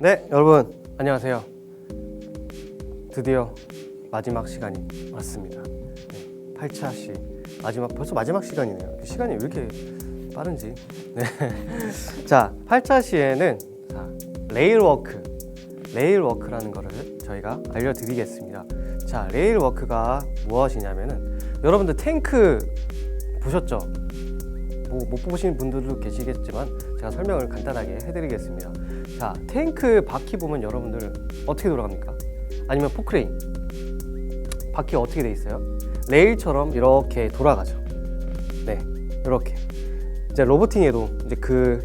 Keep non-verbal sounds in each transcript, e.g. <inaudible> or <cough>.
네, 여러분 안녕하세요. 드디어 마지막 시간이 왔습니다. 네, 8차 시 마지막 벌써 마지막 시간이네요. 시간이 왜 이렇게 빠른지. 네. <laughs> 자, 8차 시에는 자, 레일 워크, 레일 워크라는 거를 저희가 알려드리겠습니다. 자, 레일 워크가 무엇이냐면은 여러분들 탱크 보셨죠? 뭐, 못 보신 분들도 계시겠지만 제가 설명을 간단하게 해드리겠습니다. 자, 탱크 바퀴 보면 여러분들 어떻게 돌아갑니까? 아니면 포크레인 바퀴 어떻게 돼 있어요? 레일처럼 이렇게 돌아가죠. 네, 이렇게 이제 로보팅에도 이제 그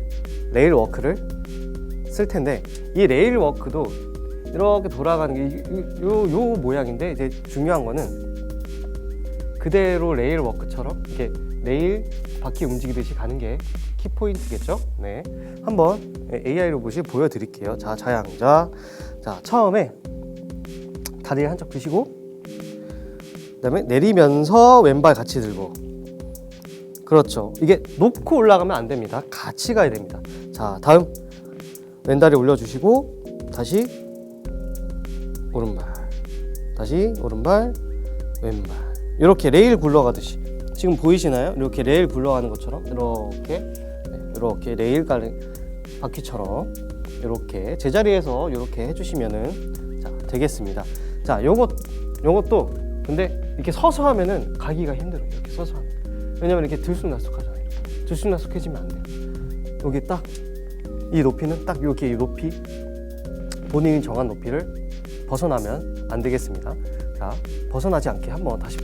레일 워크를 쓸 텐데 이 레일 워크도 이렇게 돌아가는 게요요 모양인데 이제 중요한 거는 그대로 레일 워크처럼 이렇게 레일 바퀴 움직이듯이 가는 게 키포인트겠죠? 네. 한번 AI 로봇이 보여드릴게요. 자, 자양자. 자, 처음에 다리 한쪽 드시고, 그 다음에 내리면서 왼발 같이 들고. 그렇죠. 이게 놓고 올라가면 안 됩니다. 같이 가야 됩니다. 자, 다음. 왼다리 올려주시고, 다시 오른발. 다시 오른발, 왼발. 이렇게 레일 굴러가듯이. 지금 보이시나요? 이렇게 레일 굴러가는 것처럼 이렇게 네, 이렇게 레일 가는 바퀴처럼 이렇게 제자리에서 이렇게 해주시면은 자 되겠습니다. 자, 요것 요것도 근데 이렇게 서서 하면은 가기가 힘들어요. 이렇게 서서 하면 왜냐면 이렇게 들쑥날쑥하잖아요. 들쑥날쑥해지면 안 돼요. 여기 딱 이 높이는 딱 이렇게 이 높이 본인이 정한 높이를 벗어나면 안 되겠습니다. 자, 벗어나지 않게 한번 다시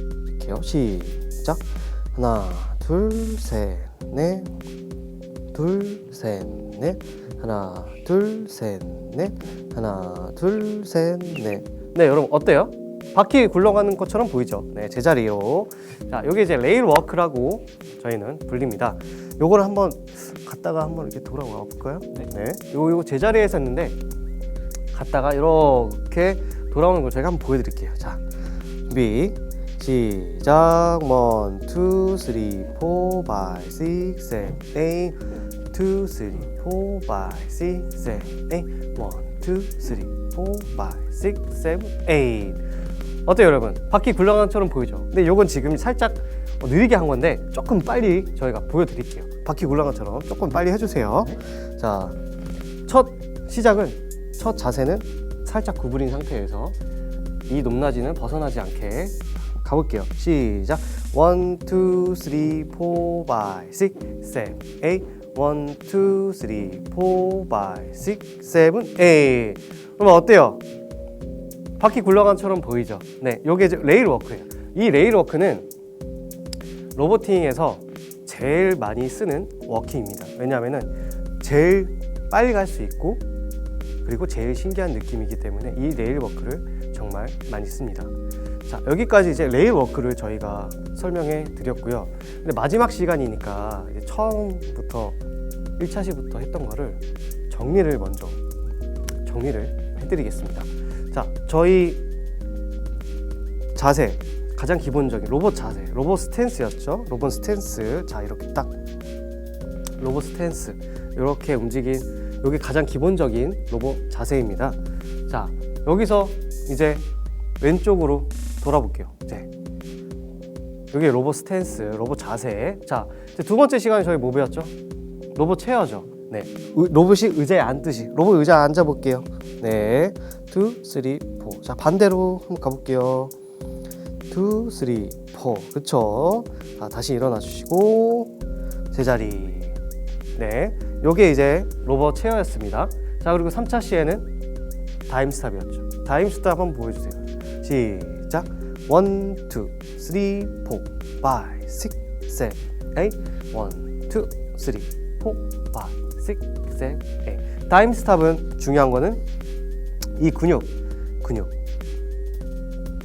할게요. 시작. 하나, 둘, 셋, 넷. 둘, 셋, 넷. 하나, 둘, 셋, 넷. 하나, 둘, 셋, 넷. 네, 여러분 어때요? 바퀴 굴러가는 것처럼 보이죠? 네, 제자리로. 자, 여기 이제 레일 워크라고 저희는 불립니다. 요거를 한번 갔다가 한번 이렇게 돌아와 볼까요? 네. 요, 요 제자리에서 했는데 갔다가 이렇게 돌아오는 걸 제가 한번 보여드릴게요. 자, 준비. 시작. 원, 투, 쓰리, 포, 파이, 식, 셋, 에잇. 투, 쓰리, 포, 파이, 식, 셋, 에잇. 원, 투, 쓰리, 포, 파이, 식, 세븐, 에잇. 어때요, 여러분? 바퀴 굴러가는 것처럼 보이죠? 근데 요건 지금 살짝 어, 느리게 한 건데 조금 빨리 저희가 보여드릴게요. 바퀴 굴러가는 것처럼 조금 빨리 해주세요. 자, 첫 시작은 첫 자세는 살짝 구부린 상태에서 이 높낮이는 벗어나지 않게 가볼게요. 시작. 원, 투, 쓰리, 포, 파이, 식, 셋, 에잇. 원, 투, 쓰리, 포, 파이, 식, 세븐, 에잇. 그러면 어때요? 바퀴 굴러간처럼 보이죠? 네, 요게 레일 워크예요. 이 레일 워크는 로보팅에서 제일 많이 쓰는 워킹입니다. 왜냐하면은 제일 빨리 갈 수 있고 그리고 제일 신기한 느낌이기 때문에 이 레일 워크를 정말 많이 씁니다. 자, 여기까지 이제 레일 워크를 저희가 설명해 드렸고요. 근데 마지막 시간이니까 처음부터 1차 시부터 했던 거를 정리를 먼저 정리를 해드리겠습니다. 자, 저희 자세 가장 기본적인 로봇 자세, 로봇 스탠스였죠. 로봇 스탠스. 자, 이렇게 딱 로봇 스탠스 이렇게 움직인 여기 가장 기본적인 로봇 자세입니다. 자, 여기서 이제 왼쪽으로 돌아볼게요. 네. 여기 로봇 스탠스, 로봇 자세. 자, 이제 두 번째 시간에 저희 뭐 배웠죠? 로봇 체어죠. 네. 의- 로봇이 의자에 앉듯이 로봇 의자에 앉아 볼게요. 네. 포. 자, 반대로 한번 가볼게요. 포. 그쵸? 자, 다시 일어나 주시고 제자리. 네. 요게 이제 로봇 체어였습니다. 자, 그리고 3차 시에는 다임 스탑이었죠. 다임 스탑 한번 보여주세요. 시작. 원, 투, 쓰리, 포, 파이, 식, 셋, 에잇. 원, 투, 쓰리, 포, 파이, 식, 셋, 에잇. 다임스탑은 중요한 거는 이 근육, 근육,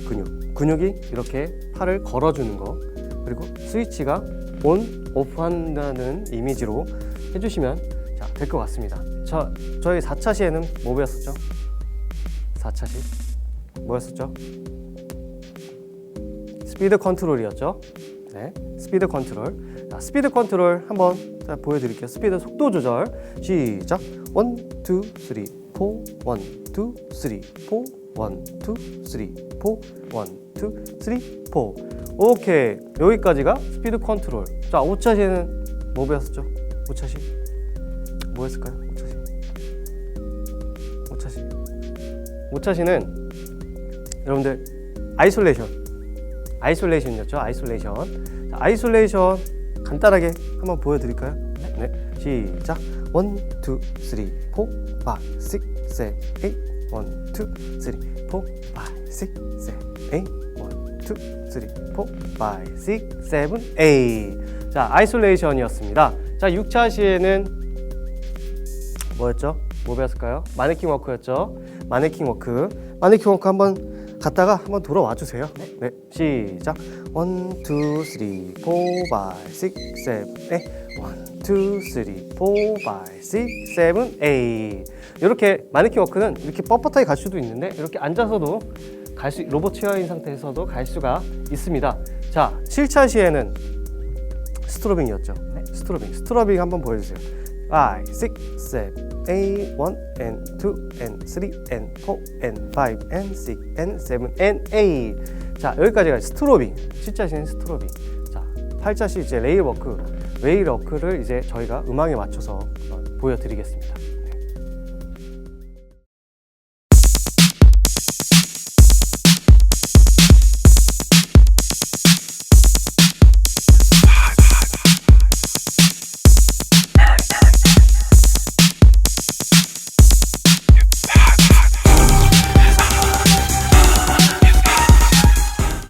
근육, 근육이 이렇게 팔을 걸어주는 거 그리고 스위치가 온, 오프 한다는 이미지로 해주시면 자, 될것 같습니다. 저, 저희 4차 시에는 뭐 배웠었죠? 4차 시 뭐였었죠? 스피드 컨트롤이었죠. 네, 스피드 컨트롤. 자, 스피드 컨트롤 한번 자, 보여드릴게요. 스피드 속도 조절 시작. 원, 투, 쓰리, 4 1 2 3 4 1 2 3 4 1 2 3 4 오케이 여기까지가 스피드 컨트롤 자 5차시는 뭐 배웠었죠? 5차시 뭐 했을까요? 5차시 5차시 5차시는 여러분들 아이솔레이션 아이솔레이션이었죠. 아이솔레이션. 자, 아이솔레이션 간단하게 한번 보여드릴까요? 네. 시작. 1, 2, 3, 4, 5, 6, 7, 8 1, 2, 3, 4, 5, 6, 7, 8 1, 2, 3, 4, 5, 6, 7, 8 자, 아이솔레이션이었습니다. 자, 6차 시에는 뭐였죠? 뭐 배웠을까요? 마네킹 워크였죠. 마네킹 워크. 마네킹 워크 한번 갔다가 한번 돌아와 주세요. 네, 시작. 1, 2, 3, 4, 5, 6, 7, 8 1, 2, 3, 4, 5, 6, 7, 8 이렇게 마네킹 워크는 이렇게 뻣뻣하게 갈 수도 있는데 이렇게 앉아서도 갈 수, 로봇 체어인 상태에서도 갈 수가 있습니다. 자, 7차 시에는 스트로빙이었죠. 스트로빙 스트로빙 한번 보여주세요 5, 6, 7, 8, 1 and 2 and 3 and 4 and 5 and 6 and 7 and 8. 자 여기까지가 스트로빙. C자시는 스트로빙. 자 8자시 이제 레일워크, 레일워크를 이제 저희가 음악에 맞춰서 어, 보여드리겠습니다.